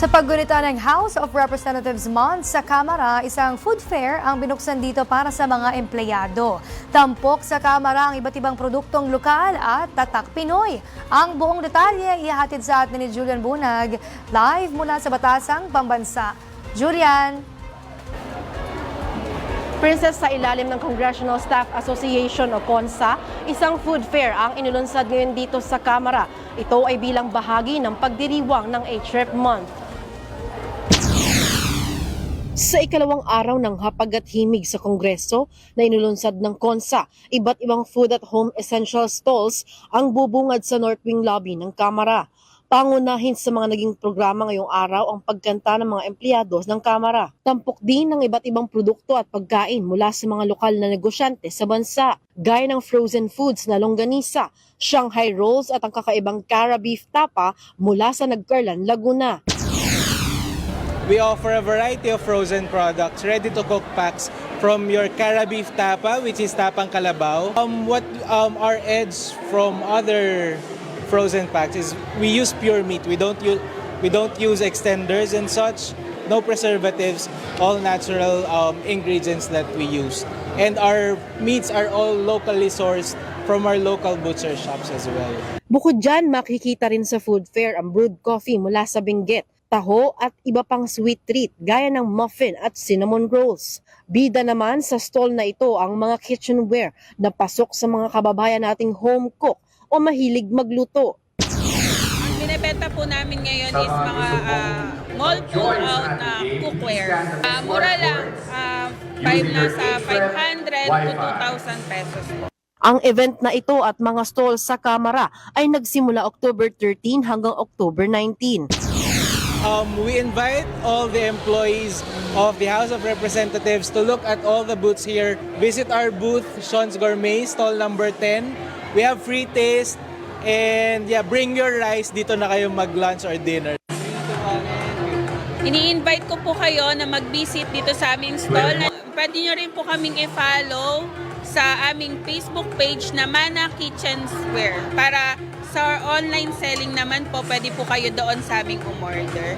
Sa paggunita ng House of Representatives Month sa Kamara, isang food fair ang binuksan dito para sa mga empleyado. Tampok sa Kamara ang iba't ibang produktong lokal at tatak Pinoy. Ang buong detalye ihahatid sa atin ni Julian Bunag live mula sa Batasang Pambansa. Julian, Princess sa ilalim ng Congressional Staff Association o CONSA, isang food fair ang inilunsad ngayon dito sa Kamara. Ito ay bilang bahagi ng pagdiriwang ng HREP Month. Sa ikalawang araw ng hapag at himig sa Kongreso na inulunsad ng KONSA, iba't ibang food at home essential stalls ang bubungad sa North Wing Lobby ng Kamara. Pangunahin sa mga naging programa ngayong araw ang pagkanta ng mga empleyado ng Kamara. Tampok din ng iba't ibang produkto at pagkain mula sa mga lokal na negosyante sa bansa, gaya ng frozen foods na longganisa, Shanghai rolls at ang kakaibang Cara beef tapa mula sa Nagkarlan, Laguna. We offer a variety of frozen products, ready-to-cook packs from your Cara Beef Tapa, which is Tapang Kalabaw. Um, what um, our edge from other frozen packs is we use pure meat. We don't use we don't use extenders and such. No preservatives, all natural um, ingredients that we use. And our meats are all locally sourced from our local butcher shops as well. Bukod dyan, makikita rin sa food fair ang brewed coffee mula sa Benguet, taho at iba pang sweet treat gaya ng muffin at cinnamon rolls. Bida naman sa stall na ito ang mga kitchenware na pasok sa mga kababayan nating home cook o mahilig magluto. Ang binibenta po namin ngayon is mga ah, mall pull out na cookware. Ah, mura lang, ah, five nasa 500 to 2,000 pesos po. Ang event na ito at mga stall sa Kamara ay nagsimula October 13 hanggang October 19. Um, we invite all the employees of the House of Representatives to look at all the booths here. Visit our booth, Sean's Gourmet, stall number 10. We have free taste and yeah, bring your rice dito na kayo mag-lunch or dinner. Ini-invite ko po kayo na mag-visit dito sa aming stall. Pwede nyo rin po kaming i-follow sa aming Facebook page na Mana Kitchen Square. Para sa online selling naman po, pwede po kayo doon sa aming umorder.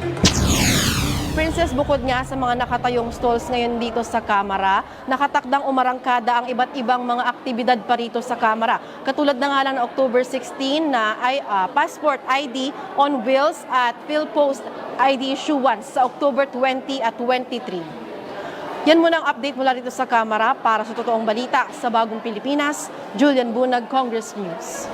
Princess, bukod nga sa mga nakatayong stalls ngayon dito sa Kamara, nakatakdang umarangkada ang iba't ibang mga aktibidad pa rito sa Kamara. Katulad na nga lang ng October 16 na ay ah, passport ID on wheels at PhilPost ID issuance sa October 20 at 23. Yan muna ang update mula dito sa Kamara para sa totoong balita sa Bagong Pilipinas. Julian Bunag, Congress News.